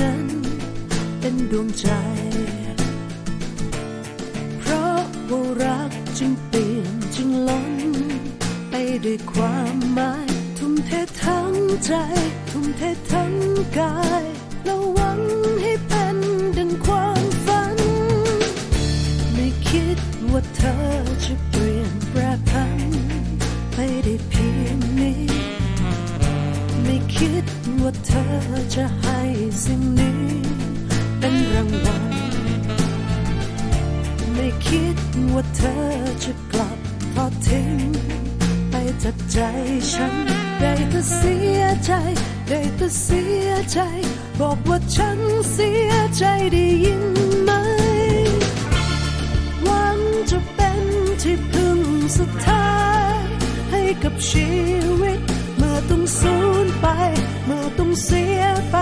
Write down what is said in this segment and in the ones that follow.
นั้น เป็นดวงใจ เพราะว่ารักจึงเปลี่ยนจึงล้น ไปด้วยความหมาย ทุ่มเททั้งใจ ทุ่มเททั้งกายแล้วหวังให้เป็นดังความฝัน ไม่คิดว่าเธอจะ ว่าเธอจะกลับทอดทิ้ง ไปจากใจฉัน ได้แต่เสียใจ ได้แต่เสียใจ บอกว่าฉันเสียใจได้ยินไหมหวังจะเป็นที่พึ่งสุดท้าย ให้กับชีวิต เมื่อต้องสูญไป เมื่อต้องเสียไป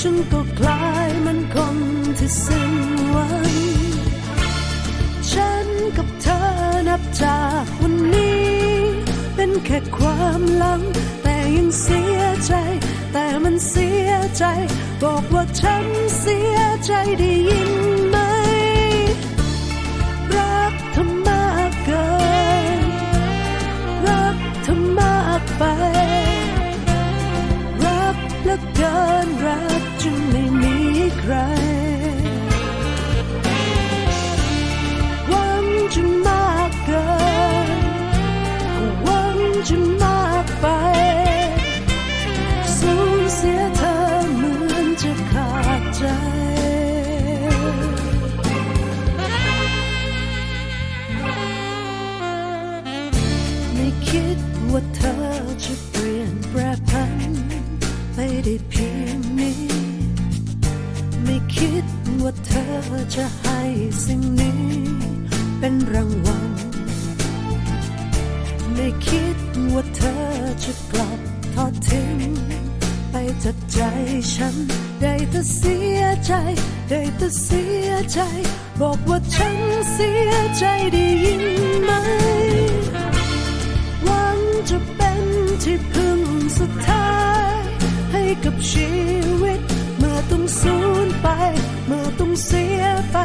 ฉันก็ นแค่ความหลัง แต่ยังเสียใจ แต่มันเสียใจ บอกว่าฉันเสียใจได้ยินไหม รักเธอมากเกิน รักเธอมากไป รักเหลือเกินรักจนไม่มีใคร ว่าเธอจะเปลี่ยนแปรพันไปได้เพียงนี้ ไม่คิดว่าเธอจะให้สิ่งนี้ เป็นรางวัล ไม่คิดว่าเธอจะกลับทอดทิ้งไปจากใจฉัน ได้แต่เสียใจ ได้แต่เสียใจ บอกว่าฉันเสียใจได้ยินไหม ที่พึ่งสุดท้าย ให้กับชีวิต เมื่อต้องสูญไป เมื่อต้องเสียไป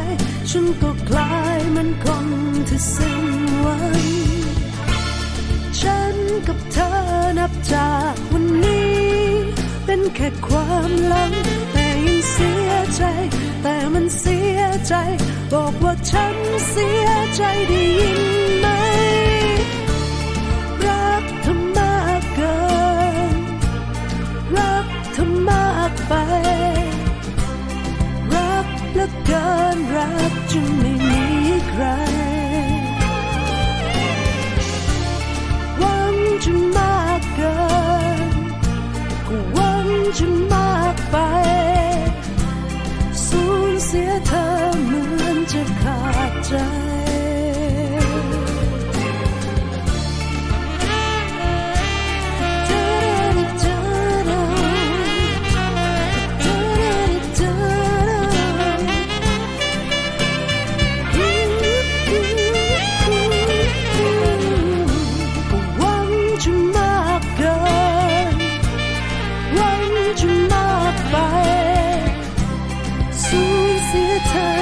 ฉันก็กลายมันคนที่สิ้นหวังฉันกับเธอนับจากวันนี้ เป็นแค่ความหลัง แต่ยังเสียใจ แต่มันเสียใจ บอกว่าฉันเสียใจได้ยิน และเกินรักจนไม่มีใครหวังจะมากเกินก็หวังจะมากไป สูญเสียเธอเหมือนจะขาดใจ ห